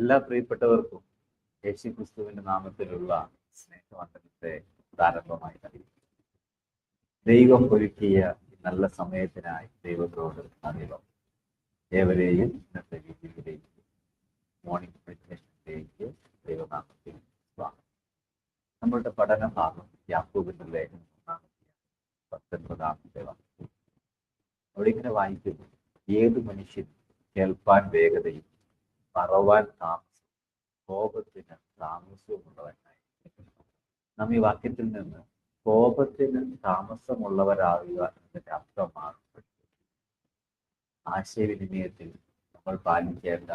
എല്ലാ പ്രിയപ്പെട്ടവർക്കും യേശു ക്രിസ്തുവിന്റെ നാമത്തിലുള്ള സ്നേഹവന്ദനത്തെ പ്രാരംഭമായി നൽകി ദൈവം ഒരുക്കിയ നല്ല സമയത്തിനായി ദൈവത്തോട് അറിയാം ഏവരെയും ഇന്നത്തെ രീതിയിലേക്ക് മോർണിംഗ് മെഡിറ്റേഷനിലേക്ക് ദൈവനാമത്തിൽ സ്വാഗതം. നമ്മളുടെ പഠന ഭാഗം യാക്കൂബിന്റെ ലേഖനം പത്തൊൻപതാമത്തെ വാക്യം അവിടെ ഇങ്ങനെ വായിക്കുന്നു ഏത് മനുഷ്യൻ കേൾപ്പാൻ വേഗതയും പറവാൻ താമസം കോപത്തിന് താമസവുമുള്ളവനായി നാം ഈ വാക്യത്തിൽ നിന്ന് കോപത്തിന് താമസമുള്ളവരാകുക എന്നതിന്റെ അർത്ഥമാണ് ആശയവിനിമയത്തിൽ നമ്മൾ പാലിക്കേണ്ട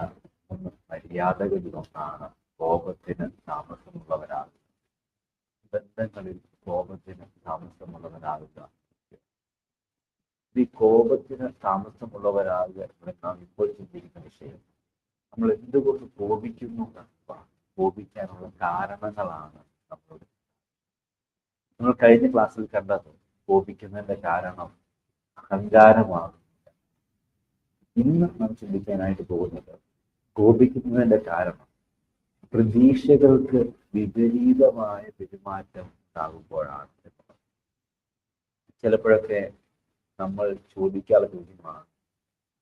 ഒന്ന് മര്യാദകളിൽ ഒന്നാണ് കോപത്തിന് താമസമുള്ളവരാകുക. ബന്ധങ്ങളിൽ കോപത്തിന് താമസമുള്ളവരാകുക. ഈ കോപത്തിന് താമസമുള്ളവരാകുക എന്ന് നാം ഇപ്പോൾ ചിന്തിക്കുന്ന വിഷയം നമ്മൾ എന്തുകൊണ്ട് കോപിക്കുന്നു കോപിക്കാനുള്ള കാരണങ്ങളാണ് നമ്മൾ നമ്മൾ കഴിഞ്ഞ ക്ലാസ്സിൽ കണ്ടത് കോപിക്കുന്നതിന്റെ കാരണം അഹങ്കാരമാണ്. ഇന്ന് നാം ചിന്തിക്കാനായിട്ട് പോകുന്നത് കോപിക്കുന്നതിന്റെ കാരണം പ്രതീക്ഷകൾക്ക് വിപരീതമായ പെരുമാറ്റം ഉണ്ടാകുമ്പോഴാണ് ചിലപ്പോഴൊക്കെ നമ്മൾ ചോദിക്കാനുള്ള ചോദ്യമാണ്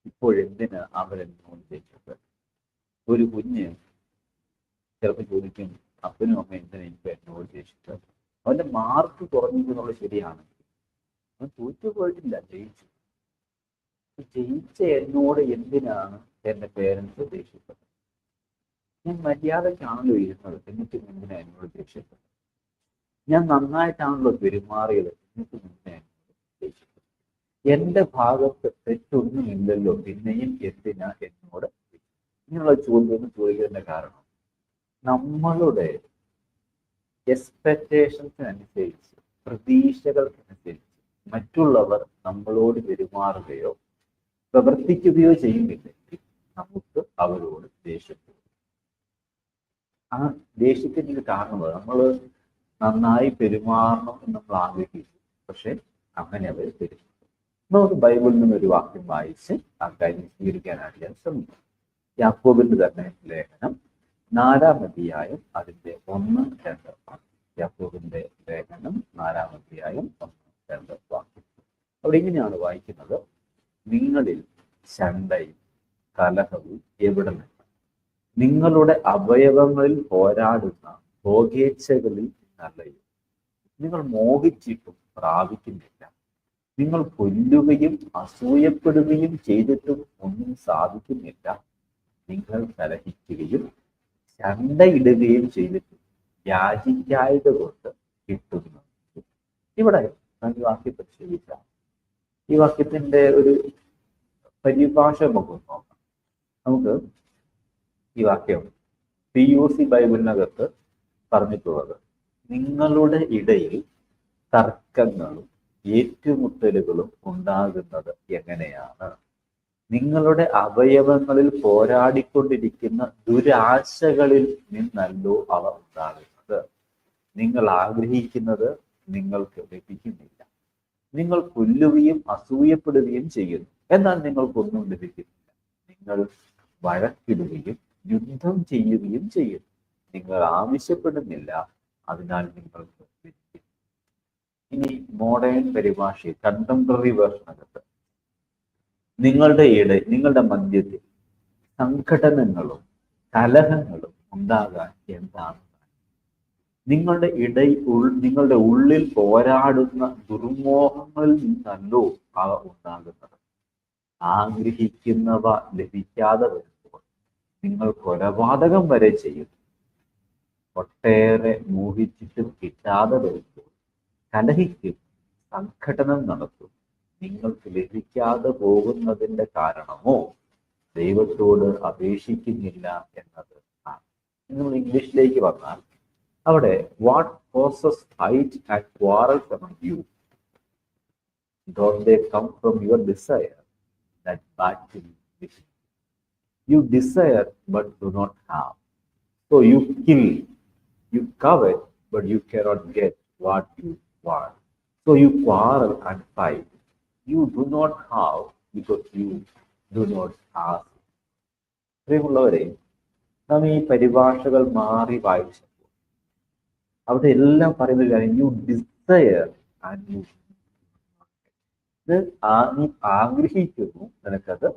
ഇപ്പോഴെന്തിന് അവരെന്നോട് ചോദിച്ചത്? ഒരു കുഞ്ഞ് ചിലപ്പോൾ ചോദിക്കും അപ്പനും അമ്മ എന്തിനാ എനിക്ക് എന്നോട് ദേഷിച്ചത് അവന്റെ മാർക്ക് കുറഞ്ഞു എന്നുള്ളത് ശരിയാണ്. അവൻ തോറ്റു പോയിട്ടില്ല ജയിച്ചു ജയിച്ച എന്നോട് എന്തിനാണ് എന്റെ പേരൻസ് ദേഷ്യപ്പെട്ടത്? ഞാൻ മര്യാദയ്ക്കാണല്ലോ ഇരുന്നത് എന്നിട്ടും എന്തിനാ എന്നോട് ദേഷ്യപ്പെട്ടത്? ഞാൻ നന്നായിട്ടാണല്ലോ പെരുമാറിയത് എന്നിട്ടും എന്തിനാ എന്നോട് ദേഷ്യപ്പെട്ടത്? എന്റെ ഭാഗത്ത് തെറ്റൊന്നുമില്ലല്ലോ പിന്നെയും എന്തിനാ എന്നോട് ഇങ്ങനെയുള്ള ചോദ്യം ചോദിക്കുന്നതിന്റെ കാരണം നമ്മളുടെ എക്സ്പെക്ടേഷൻസിനനുസരിച്ച് പ്രതീക്ഷകൾക്കനുസരിച്ച് മറ്റുള്ളവർ നമ്മളോട് പെരുമാറുകയോ പ്രവർത്തിക്കുകയോ ചെയ്യുന്നില്ലെങ്കിൽ നമുക്ക് അവരോട് ദേഷ്യപ്പെടും. ആ ദേഷ്യത്തിന് കാരണം നമ്മൾ നന്നായി പെരുമാറണം എന്ന് നമ്മൾ ആഗ്രഹിച്ചു പക്ഷെ അങ്ങനെ അവർ പെരുമാറും. നമുക്ക് ബൈബിളിൽ നിന്ന് ഒരു വാക്യം വായിച്ച് ആ കാര്യം സ്വീകരിക്കാനായിട്ട് ഞാൻ ശ്രമിക്കും. യാക്കോബിന്റെ തന്നെ ലേഖനം നാലാം അധ്യായം അതിന്റെ ഒന്ന് രണ്ട് വാക്യം യാക്കോബിന്റെ ലേഖനം നാലാം അധ്യായം ഒന്ന് രണ്ട് വാക്യം അവിടെ ഇങ്ങനെയാണ് വായിക്കുന്നത്. നിങ്ങളിൽ ശണ്ടയും കലഹവും എവിടെ നിന്ന്? നിങ്ങളുടെ അവയവങ്ങളിൽ പോരാടുന്ന ഭോഗേച്ഛകളിൽ നിന്നല്ലയോ നിങ്ങൾ മോഹിച്ചിട്ടും പ്രാപിക്കുന്നില്ല. നിങ്ങൾ കൊല്ലുകയും അസൂയപ്പെടുകയും ചെയ്തിട്ടും ഒന്നും സാധിക്കുന്നില്ല. നിങ്ങൾ കലഹിക്കുകയും ചണ്ടയിടുകയും ചെയ്തിട്ട് യാചിക്കായത് കൊണ്ട് കിട്ടുന്നു. ഇവിടെ ഈ വാക്യം പരിശോധിച്ച ഈ വാക്യത്തിന്റെ ഒരു പരിഭാഷ നമുക്ക് നോക്കാം. നമുക്ക് ഈ വാക്യം പി യു സി ബൈബിളിനകത്ത് പറഞ്ഞിട്ടുള്ളത്. നിങ്ങളുടെ ഇടയിൽ തർക്കങ്ങളും ഏറ്റുമുട്ടലുകളും ഉണ്ടാകുന്നത് എങ്ങനെയാണ്? നിങ്ങളുടെ അവയവങ്ങളിൽ പോരാടിക്കൊണ്ടിരിക്കുന്ന ദുരാശകളിൽ നിന്നല്ലോ അവ ഉണ്ടാകുന്നത്. നിങ്ങൾ ആഗ്രഹിക്കുന്നത് നിങ്ങൾക്ക് ലഭിക്കുന്നില്ല. നിങ്ങൾ കൊല്ലുകയും അസൂയപ്പെടുകയും ചെയ്യുന്നു. എന്നാൽ നിങ്ങൾക്കൊന്നും ലഭിക്കുന്നില്ല. നിങ്ങൾ വഴക്കിടുകയും യുദ്ധം ചെയ്യുകയും ചെയ്യുന്നു. നിങ്ങൾ ആവശ്യപ്പെടുന്നില്ല അതിനാൽ നിങ്ങൾക്ക് ഇനി മോഡേൺ പരിഭാഷയിൽ കണ്ടംപററി വേർഷനകത്ത് നിങ്ങളുടെ ഇട നിങ്ങളുടെ മധ്യത്തിൽ സംഘടനകളും കലഹങ്ങളും ഉണ്ടാകാൻ എന്താണ് നിങ്ങളുടെ ഇടയിൽ നിങ്ങളുടെ ഉള്ളിൽ പോരാടുന്ന ദുർമോഹങ്ങളിൽ നിന്നല്ലോ അവ ഉണ്ടാകുന്നത്. ആഗ്രഹിക്കുന്നവ ലഭിക്കാതെ വരുമ്പോൾ നിങ്ങൾ കൊലപാതകം വരെ ചെയ്യുന്നു ഒട്ടേറെ മോഹിച്ചിട്ടും കിട്ടാതെ വരുമ്പോൾ കലഹിക്കും സംഘടനം നടത്തും. നിങ്ങൾക്ക് ലഭിക്കാതെ പോകുന്നതിന്റെ കാരണമോ ദൈവത്തോട് അപേക്ഷിക്കുന്നില്ല എന്നത് ആണ് നമ്മൾ ഇംഗ്ലീഷിലേക്ക് വന്നാൽ അവിടെ what causes hate and quarrel from you don't they come from your desire that battle within you desire but do not have so you kill you covet but you cannot get what you want so you quarrel you do not have because you do not ask പ്രിയമുള്ളവരെ നാം ഈ പരിഭാഷകൾ മാറി വായിച്ചപ്പോൾ അവിടെ എല്ലാം പറയുന്ന ഒരു കാര്യം യു ഡിസയർ ആൻഡ് യു ഇത് നീ ആഗ്രഹിക്കുന്നു നിനക്കത്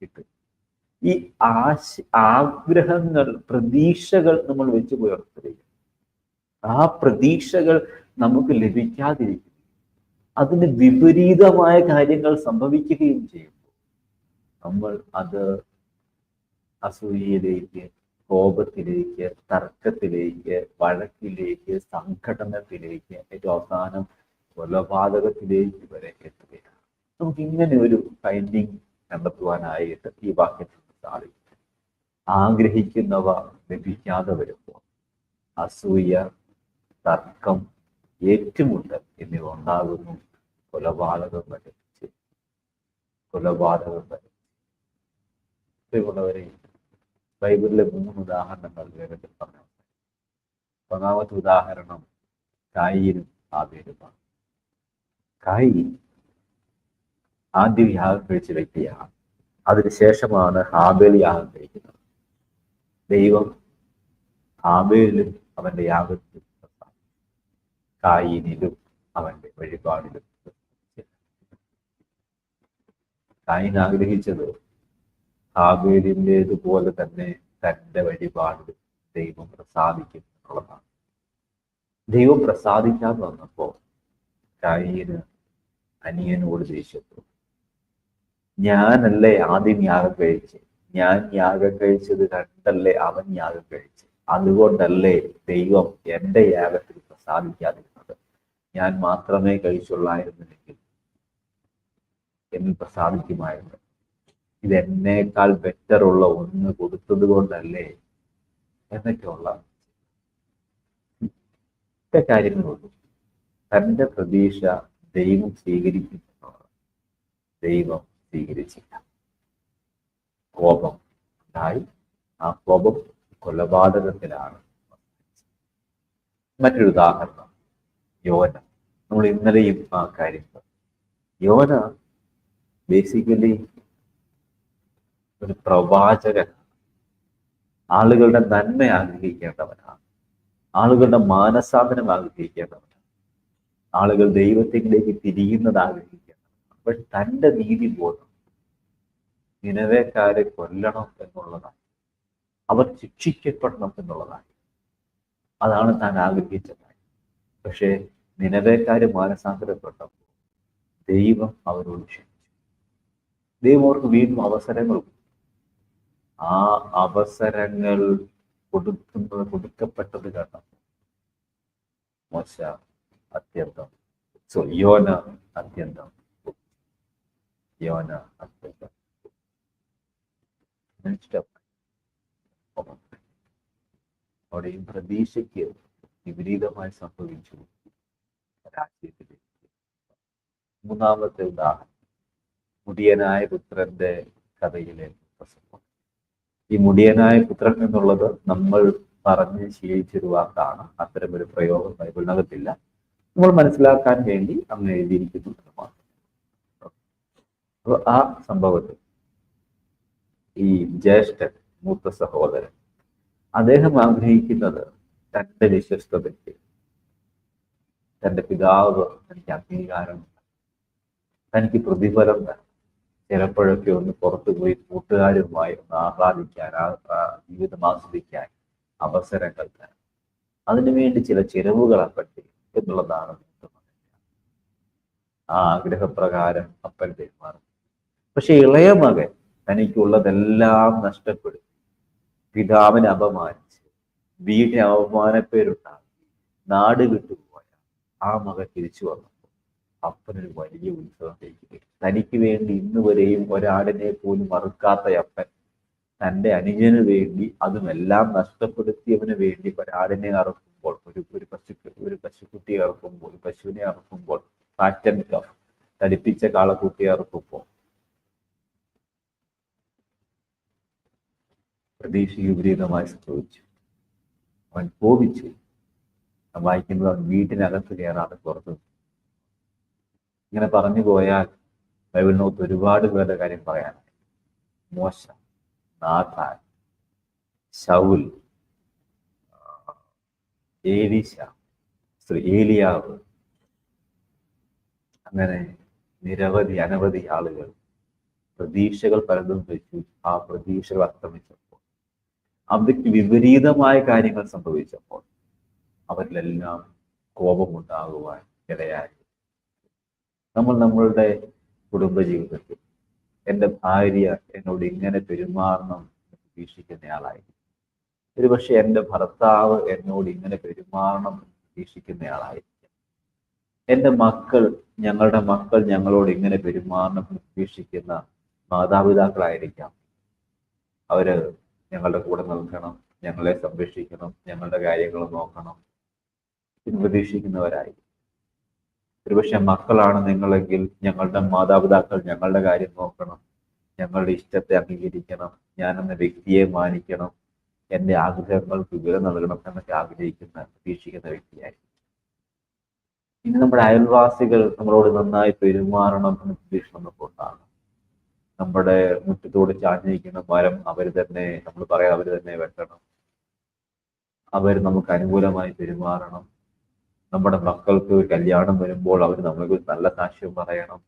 കിട്ടും. ഈ ആശ ആഗ്രഹങ്ങൾ പ്രതീക്ഷകൾ നമ്മൾ വെച്ച് പുലർത്തുകയാണ്. ആ പ്രതീക്ഷകൾ നമുക്ക് ലഭിക്കാതിരിക്കും. അതിന് വിപരീതമായ കാര്യങ്ങൾ സംഭവിക്കുകയും ചെയ്യുമ്പോൾ നമ്മൾ അത് അസൂയയിലേക്ക് കോപത്തിലേക്ക് തർക്കത്തിലേക്ക് വഴക്കിലേക്ക് സംഘടനത്തിലേക്ക് ഏറ്റവും അവസാനം കൊലപാതകത്തിലേക്ക് വരെ എത്തുകയാണ്. നമുക്ക് ഇങ്ങനെ ഒരു ഫൈൻഡിങ് കണ്ടെത്തുവാനായിട്ട് ഈ വാക്യത്തിൽ സാധിക്കും. ആഗ്രഹിക്കുന്നവ ലഭിക്കാതെ വരുമ്പോൾ അസൂയ തർക്കം ഏറ്റുമുട്ടൽ എന്നിവ ഉണ്ടാകുന്നു. കൊലപാതകം വരെ കൊലപാതകം വരെ പ്രിയമുള്ളവരെ ബൈബിളിലെ മൂന്ന് ഉദാഹരണങ്ങൾ വേഗത്തിൽ പറഞ്ഞു ഒന്നാമത്തെ ഉദാഹരണം കായിനും ആബേലുമാണ്. കായി ആദ്യം യാഗം കഴിച്ച വ്യക്തിയാണ്. അതിനുശേഷമാണ് ഹാബേൽ യാഗം കഴിക്കുന്നത്. ദൈവം ഹാബേലും അവന്റെ യാഗത്തിലും കായിനിലും അവന്റെ വഴിപാടിലും. കായിൻ ആഗ്രഹിച്ചത് ഹാബേലിന്റെതുപോലെ തന്നെ തന്റെ വഴിപാടിലും ദൈവം പ്രസാദിക്കും എന്നുള്ളതാണ്. ദൈവം പ്രസാദിക്കാൻ വന്നപ്പോ കായിന് അനിയനോട് ദേഷ്യപ്പെട്ടു. ഞാനല്ലേ ആദ്യം യാഗം കഴിച്ച്? ഞാൻ യാഗം കഴിച്ചത് കണ്ടല്ലേ അവൻ യാഗം കഴിച്ച്? അതുകൊണ്ടല്ലേ ദൈവം എന്റെ യാഗത്തിൽ പ്രസാദിക്കാതിരുന്നത്? ഞാൻ മാത്രമേ കഴിച്ചുള്ളായിരുന്നെങ്കിൽ എന്ന് പ്രസാദിക്കുമായിരുന്നു ഇത് എന്നേക്കാൾ ബെറ്റർ ഉള്ള ഒന്ന് കൊടുത്തത് കൊണ്ടല്ലേ എന്നൊക്കെയുള്ള ഒക്കെ കാര്യങ്ങളുള്ളൂ തന്റെ പ്രതീക്ഷ ദൈവം സ്വീകരിക്കുന്ന ദൈവം സ്വീകരിച്ചില്ല. കോപം ഉണ്ടായി. ആ കോപം കൊലപാതകത്തിലാണ്. മറ്റൊരു ഉദാഹരണം. യോന നമ്മൾ ഇന്നലെയും ആ കാര്യം. യോന ബേസിക്കലി ഒരു പ്രവാചകൻ ആളുകളുടെ നന്മ ആഗ്രഹിക്കേണ്ടവനാണ്. ആളുകളുടെ മാനസാന്തരം ആഗ്രഹിക്കേണ്ടവനാണ്. ആളുകൾ ദൈവത്തിലേക്ക് തിരിയുന്നത് ആഗ്രഹിക്കേണ്ടവനാണ്. അപ്പോൾ തന്റെ നീതി ബോധം നിലവേക്കാരെ കൊല്ലണം എന്നുള്ളതാണ്. അവർ ശിക്ഷിക്കപ്പെടണം എന്നുള്ളതാണ്. അതാണ് താൻ ആഗ്രഹിച്ച കാര്യം പക്ഷേ നിലവേക്കാര് മാനസാന്തരപ്പെട്ടപ്പോൾ ദൈവം അവരോട് ക്ഷമിച്ചു. ദൈവം അവർക്ക് വീണ്ടും അവസരങ്ങൾ ആ അവസരങ്ങൾ കൊടുക്കുന്നത് കൊടുക്കപ്പെട്ടത് കണ്ടപ്പോൾ മോശ അത്യന്തം സോ യോന അത്യന്തം യോന അത്യന്തം അവിടെയും പ്രതീക്ഷയ്ക്ക് വിപരീതമായി സംഭവിച്ചു. രാജ്യത്തിലേക്ക്. മൂന്നാമത്തെ ഉദാഹരണം. മുടിയനായ പുത്രന്റെ കഥയിലെ പ്രസംഗം. ഈ മുടിയനായ പുത്രൻ എന്നുള്ളത് നമ്മൾ പറഞ്ഞ് ശീലിച്ചൊരു വാക്കാണ് അത്തരമൊരു പ്രയോഗം ബൈബിളിനകത്തില്ല നമ്മൾ മനസ്സിലാക്കാൻ വേണ്ടി അങ്ങനെ എഴുതിയിരിക്കുന്നു മാത്രം അപ്പൊ ആ സംഭവത്തിൽ ഈ ജ്യേഷ്ഠൻ മൂത്ത സഹോദരൻ അദ്ദേഹം ആഗ്രഹിക്കുന്നത് തന്റെ വിശ്വസ്തതയ്ക്ക് തന്റെ പിതാവ് തനിക്ക് അംഗീകാരം തനിക്ക് പ്രതിഫലം തരണം ചിലപ്പോഴൊക്കെ ഒന്ന് പുറത്തു പോയി കൂട്ടുകാരുമായി ഒന്ന് ആഹ്ലാദിക്കാൻ ജീവിതം ആസ്വദിക്കാൻ അവസരങ്ങൾ തരണം അതിനുവേണ്ടി ചില ചിലവുകൾ അപ്പറ്റി എന്നുള്ളതാണ് ആ ആഗ്രഹപ്രകാരം അപ്പൻ പെരുമാറും പക്ഷെ ഇളയ മകൻ തനിക്കുള്ളതെല്ലാം നഷ്ടപ്പെടും പിതാവിനെ അപമാനിച്ച് വീടിന് അവമാനപ്പേരുണ്ടാകും നാട് വിട്ടുപോയ ആ മകൻ തിരിച്ചു വന്നപ്പോൾ അപ്പനൊരു വലിയ ഉത്സവം കഴിക്കുകയും തനിക്ക് വേണ്ടി ഇന്ന് വരെയും ഒരാടിനെ പോലും മറുക്കാത്ത അപ്പൻ തന്റെ അനുജന് വേണ്ടി അതുമെല്ലാം നഷ്ടപ്പെടുത്തിയവന് വേണ്ടി ഒരാടിനെ അറുക്കുമ്പോൾ ഒരു ഒരു പശു ഒരു പശുക്കുട്ടിയെ അറുക്കുമ്പോൾ ഒരു പശുവിനെ അറുക്കുമ്പോൾ പാറ്റൻ കഫ് തടിപ്പിച്ച കാളക്കുട്ടിയെ അറുക്കുമ്പോൾ പ്രതീക്ഷയ്ക്ക് വിപരീതമായി സംഭവിച്ചു. അവൻ കോപിച്ചു. വായിക്കുന്നത് അവൻ വീട്ടിനകത്ത് കയറാതെ പുറത്തു ഇങ്ങനെ പറഞ്ഞു പോയാൽ ബൈബിളിനകത്ത് ഒരുപാട് പേരുടെ കാര്യം പറയാനുണ്ട് മോശ നാഥാൻ ശൗൽ ഏലീശ ഏലിയാവ് അങ്ങനെ നിരവധി അനവധി ആളുകൾ പ്രതീക്ഷകൾ പലതും വെച്ചു. ആ പ്രതീക്ഷകൾ അസ്തമിച്ചപ്പോൾ അവർക്ക് വിപരീതമായ കാര്യങ്ങൾ സംഭവിച്ചപ്പോൾ അവരിലെല്ലാം കോപമുണ്ടാകുവാൻ ഇടയായി. നമ്മൾ നമ്മളുടെ കുടുംബജീവിതത്തിൽ എന്റെ ഭാര്യ എന്നോട് ഇങ്ങനെ പെരുമാറണം എന്ന് പ്രതീക്ഷിക്കുന്നയാളായിരിക്കും ഒരുപക്ഷെ എന്റെ ഭർത്താവ് എന്നോട് ഇങ്ങനെ പെരുമാറണം എന്ന് പ്രതീക്ഷിക്കുന്നയാളായിരിക്കും എന്റെ മക്കൾ ഞങ്ങളുടെ മക്കൾ ഞങ്ങളോട് ഇങ്ങനെ പെരുമാറണം എന്ന് പ്രതീക്ഷിക്കുന്ന മാതാപിതാക്കളായിരിക്കാം. അവർ ഞങ്ങളുടെ കൂടെ നിൽക്കണം ഞങ്ങളെ സംരക്ഷിക്കണം ഞങ്ങളുടെ കാര്യങ്ങൾ നോക്കണം. എന്ന് പ്രതീക്ഷിക്കുന്നവരായി. ഒരുപക്ഷെ മക്കളാണ് നിങ്ങളെങ്കിൽ ഞങ്ങളുടെ മാതാപിതാക്കൾ ഞങ്ങളുടെ കാര്യം നോക്കണം ഞങ്ങളുടെ ഇഷ്ടത്തെ അംഗീകരിക്കണം ഞാനെന്ന വ്യക്തിയെ മാനിക്കണം എന്റെ ആഗ്രഹങ്ങൾക്ക് വില നൽകണം എന്നൊക്കെ ആഗ്രഹിക്കുന്ന പ്രതീക്ഷിക്കുന്ന വ്യക്തിയായി ഇനി നമ്മുടെ അയൽവാസികൾ നമ്മളോട് നന്നായി പെരുമാറണം എന്ന് പ്രതീക്ഷിക്കുന്നപ്പോൾ ഉണ്ടാകും നമ്മുടെ മുറ്റത്തോട് ചാഞ്ഞിരിക്കുന്ന മരം അവർ തന്നെ നമ്മൾ പറയാം അവർ തന്നെ വെട്ടണം. അവർ നമുക്ക് അനുകൂലമായി പെരുമാറണം. നമ്മുടെ മക്കൾക്ക് കല്യാണം വരുമ്പോൾ അവർ നമ്മൾക്ക് നല്ല സാക്ഷ്യം പറയണം.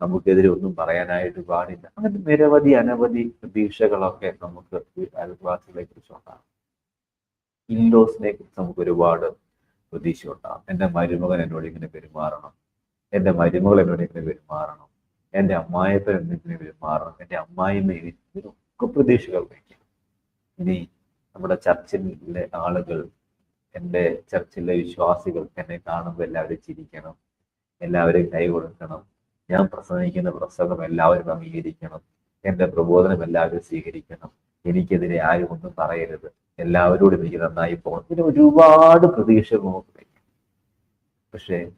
നമുക്കെതിരെ ഒന്നും പറയാനായിട്ട് പാടില്ല. അങ്ങനെ നിരവധി അനവധി പ്രതീക്ഷകളൊക്കെ നമുക്ക് അയൽവാസികളെ കുറിച്ചുണ്ടാകും ഇൻലോസിനെ കുറിച്ച് നമുക്ക് ഒരുപാട് പ്രതീക്ഷ ഉണ്ടാകും. എന്റെ മരുമകൻ എന്നോട് ഇങ്ങനെ പെരുമാറണം. എന്റെ മരുമകൾ എന്നോട് ഇങ്ങനെ പെരുമാറണം. എന്റെ അമ്മായപ്പൻ എന്തെങ്കിലും പെരുമാറണം എന്റെ അമ്മായിമ്മ ഇതിനൊക്കെ പ്രതീക്ഷകൾ വയ്ക്കും. ഇനി നമ്മുടെ ചർച്ചിലെ ആളുകൾ എന്റെ ചർച്ചിലെ വിശ്വാസികൾ എന്നെ കാണുമ്പോൾ എല്ലാവരും ചിരിക്കണം. എല്ലാവരും കൈ കൊടുക്കണം. ഞാൻ പ്രസംഗിക്കുന്ന പ്രസംഗം എല്ലാവരും അംഗീകരിക്കണം. എന്റെ പ്രബോധനം എല്ലാവരും സ്വീകരിക്കണം. എനിക്കെതിരെ ആരും ഒന്നും പറയരുത്. എല്ലാവരോടും എനിക്ക് നന്നായി പോകണം. ഇതിന് ഒരുപാട് പ്രതീക്ഷ പക്ഷേ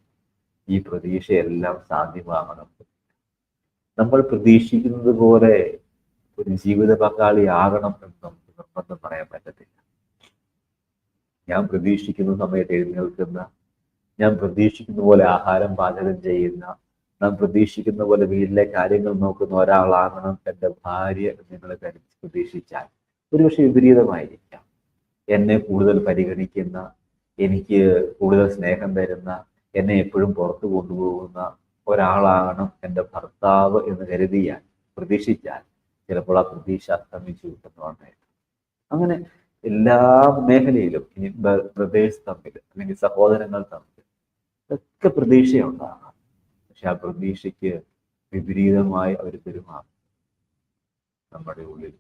ഈ പ്രതീക്ഷയെല്ലാം സാധ്യമാകണം. നമ്മൾ പ്രതീക്ഷിക്കുന്നത് പോലെ ഒരു ജീവിത പങ്കാളി ആകണം എന്ന് നമുക്ക് നിർബന്ധം പറയാൻ പറ്റത്തില്ല. ഞാൻ പ്രതീക്ഷിക്കുന്ന സമയത്ത് എഴുന്നേൽക്കുന്ന ഞാൻ പ്രതീക്ഷിക്കുന്ന പോലെ ആഹാരം പാചകം ചെയ്യുന്ന നാം പ്രതീക്ഷിക്കുന്ന പോലെ വീട്ടിലെ കാര്യങ്ങൾ നോക്കുന്ന ഒരാളാകണം എന്റെ ഭാര്യ നിങ്ങൾ പ്രതീക്ഷിച്ചാൽ ഒരുപക്ഷെ വിപരീതമായിരിക്കാം. എന്നെ കൂടുതൽ പരിഗണിക്കുന്ന എനിക്ക് കൂടുതൽ സ്നേഹം തരുന്ന എന്നെ എപ്പോഴും പുറത്തു കൊണ്ടുപോകുന്ന ഒരാളാകണം എന്റെ ഭർത്താവ് എന്ന് കരുതിയാൽ പ്രതീക്ഷിച്ചാൽ ചിലപ്പോൾ ആ പ്രതീക്ഷ അസ്തമിച്ചു കിട്ടുന്നുണ്ടായിട്ട് അങ്ങനെ എല്ലാ മേഖലയിലും ഇനി ബ്രദേഴ്സ് തമ്മിൽ അല്ലെങ്കിൽ സഹോദരങ്ങൾ തമ്മിൽ ഒക്കെ പ്രതീക്ഷയുണ്ടാകാം പക്ഷെ ആ പ്രതീക്ഷയ്ക്ക് വിപരീതമായി അവർ പെരുമാറും. നമ്മുടെ ഉള്ളിൽ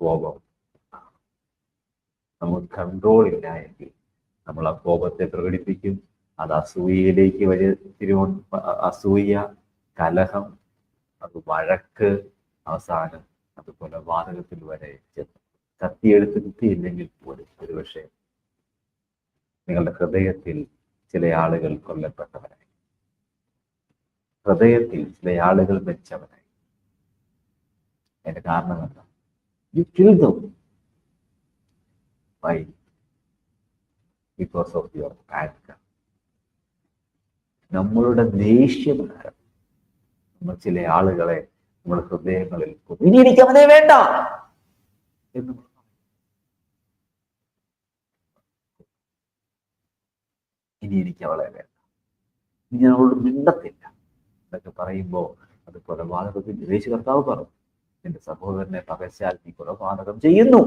കോപം നമുക്ക് കൺട്രോൾ ഇല്ല എങ്കിൽ നമ്മൾ ആ കോപത്തെ പ്രകടിപ്പിക്കും. അത് അസൂയയിലേക്ക് വഴി തിരുവ അസൂയ കലഹം അത് വഴക്ക് അവസാനം അത് കൊലപാതകത്തിൽ വരെ ചെന്നു. കത്തിയെടുത്ത് കിട്ടിയില്ലെങ്കിൽ പോലും ഒരുപക്ഷെ നിങ്ങളുടെ ഹൃദയത്തിൽ ചില ആളുകൾ കൊല്ലപ്പെട്ടവരായി. ഹൃദയത്തിൽ ചില ആളുകൾ മരിച്ചവരായി. അതിന്റെ കാരണം എന്താ? You why because of your anger നമ്മളുടെ ദേഷ്യം നമ്മൾ ചില ആളുകളെ നമ്മുടെ ഹൃദയങ്ങളിൽ. ഇനി എനിക്ക് വേണ്ട എന്ന്. ഇനി എനിക്ക് അവളെ വേണ്ട ഇനി ഞാൻ അവളോട് മിണ്ടത്തില്ല എന്നൊക്കെ പറയുമ്പോൾ അത് കൊലപാതകത്തിൽ യേശു കർത്താവ് പറഞ്ഞു എന്റെ സഹോദരനെ പകച്ചാൽ നീ കൊലപാതകം ചെയ്യുന്നു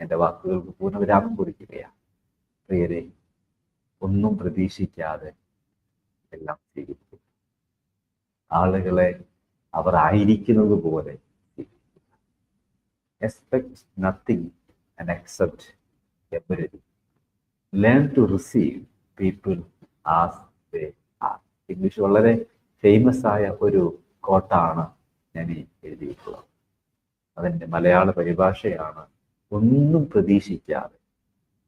എന്റെ വാക്കുകൾക്ക് പൂർണവിരാമം കുറിക്കുകയാണ് പ്രിയരെ ഒന്നും പ്രതീക്ഷിക്കാതെ എല്ലാം സ്വീകരിക്കും ആളുകളെ അവർ ആയിരിക്കുന്നത് പോലെ expect nothing and accept every learn to receive people as they are English വളരെ ഫേമസ് ആയ ഒരു കോട്ടാണ് ഞാൻ എഴുതിയിട്ടുള്ളത്. അതിന്റെ മലയാള പരിഭാഷയാണ് ഒന്നും പ്രതീക്ഷിക്കാതെ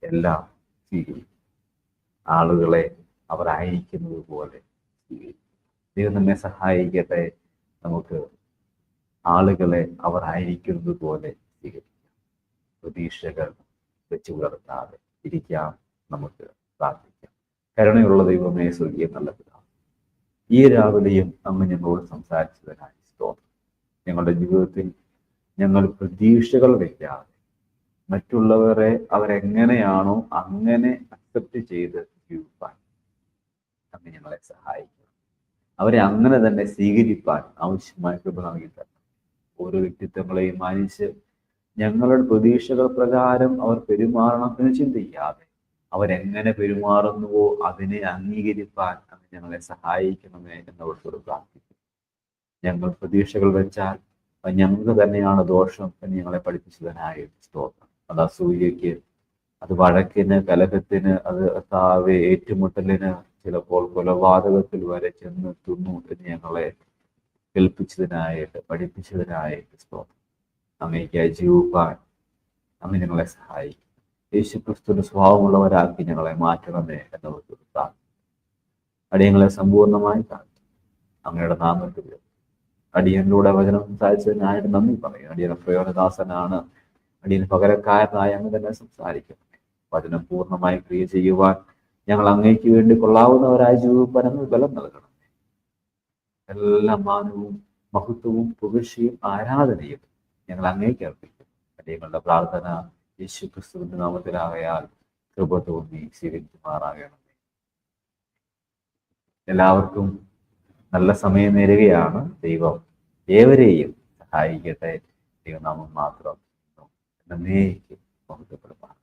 എല്ലാം സ്വീകരിക്കും ആളുകളെ അവർ അയക്കുന്നത് പോലെ ദൈവം നമ്മെ സഹായിക്കട്ടെ. നമുക്ക് ആളുകളെ അവർ അയക്കുന്നത് പോലെ സ്വീകരിക്കാം. പ്രതീക്ഷകൾ വെച്ചു പുലർത്താതെ ഇരിക്കാം. നമുക്ക് പ്രാർത്ഥിക്കാം. കരുണയുള്ള ദൈവമേ സ്വർഗീയ നല്ല പിതാവ് ഈ രാവിലെയും അങ്ങ് ഞങ്ങളോട് സംസാരിച്ചതിനായി സ്തോത്രം. ഞങ്ങളുടെ ജീവിതത്തിൽ ഞങ്ങൾ പ്രതീക്ഷകൾ വയ്ക്കാതെ മറ്റുള്ളവരെ അവരെങ്ങനെയാണോ അങ്ങനെ അക്സെപ്റ്റ് ചെയ്ത് ജീവിപ്പാൻ അങ്ങ് ഞങ്ങളെ സഹായിക്കണം അവരെ അങ്ങനെ തന്നെ സ്വീകരിപ്പാൻ ആവശ്യമായ കൃപ നൽകി തരണം. ഓരോ വ്യക്തിത്വങ്ങളെയും മാനിച്ച് ഞങ്ങളുടെ പ്രതീക്ഷകൾ പ്രകാരം അവർ പെരുമാറണമെന്ന് ചിന്തിക്കാതെ അവരെങ്ങനെ പെരുമാറുന്നുവോ അതിനെ അംഗീകരിപ്പാൻ അങ്ങ് ഞങ്ങളെ സഹായിക്കണമേ എന്നവർക്ക് പ്രാർത്ഥിക്കും. ഞങ്ങൾ പ്രതീക്ഷകൾ വെച്ചാൽ ഞങ്ങൾക്ക് തന്നെയാണ് ദോഷം എന്ന് ഞങ്ങളെ പഠിപ്പിച്ചതിനായി സ്തോത്രം. അത് അസൂയക്ക് അത് വഴക്കിന് കലഹത്തിന് അത് താവെ ഏറ്റുമുട്ടലിന് ചിലപ്പോൾ കൊലപാതകത്തിൽ വരെ ചെന്ന് തിന്നു എന്ന് ഞങ്ങളെ കേൾപ്പിച്ചതിനായിട്ട് പഠിപ്പിച്ചതിനായിട്ട് സ്തോത്രം. അങ്ങേക്കായി ജീവിക്കാൻ അങ്ങ് ഞങ്ങളെ സഹായിക്കും. യേശു സ്വഭാവമുള്ളവരാക്കി ഞങ്ങളെ മാറ്റണമേ എന്നവർക്ക് പ്രാർത്ഥന അടിയങ്ങളെ സമ്പൂർണമായി കാണും അങ്ങയുടെ നാമത്തിൽ അടിയനിലൂടെ വചനം സംസാരിച്ചതിനായിട്ട് നന്ദി പറയും. അടിയന പ്രയോജനദാസനാണ് അടിയന് പകരക്കാരനായി അങ്ങ് തന്നെ സംസാരിക്കണം വചനം പൂർണമായി ക്രിയ ചെയ്യുവാൻ ഞങ്ങൾ അങ്ങേക്ക് വേണ്ടി കൊള്ളാവുന്നവരായി ജീവിപ്പാൻ ബലം നൽകണം. എല്ലാ മാനവും മഹത്വവും പുകഴ്ചയും ആരാധനയും ഞങ്ങൾ അങ്ങേക്ക് അർപ്പിക്കും. അടിയങ്ങളുടെ പ്രാർത്ഥന യേശു ക്രിസ്തുവിന്റെ നാമത്തിലാകയാൽ കൃപ തോന്നി സ്വീകരിക്കുമാറാകണം എല്ലാവർക്കും നല്ല സമയം നേരുകയാണ്. ദൈവം ഏവരെയും സഹായിക്കട്ടെ. ദൈവനാമം മാത്രം എന്നേക്കും മഹത്വപ്പെടുമാണ്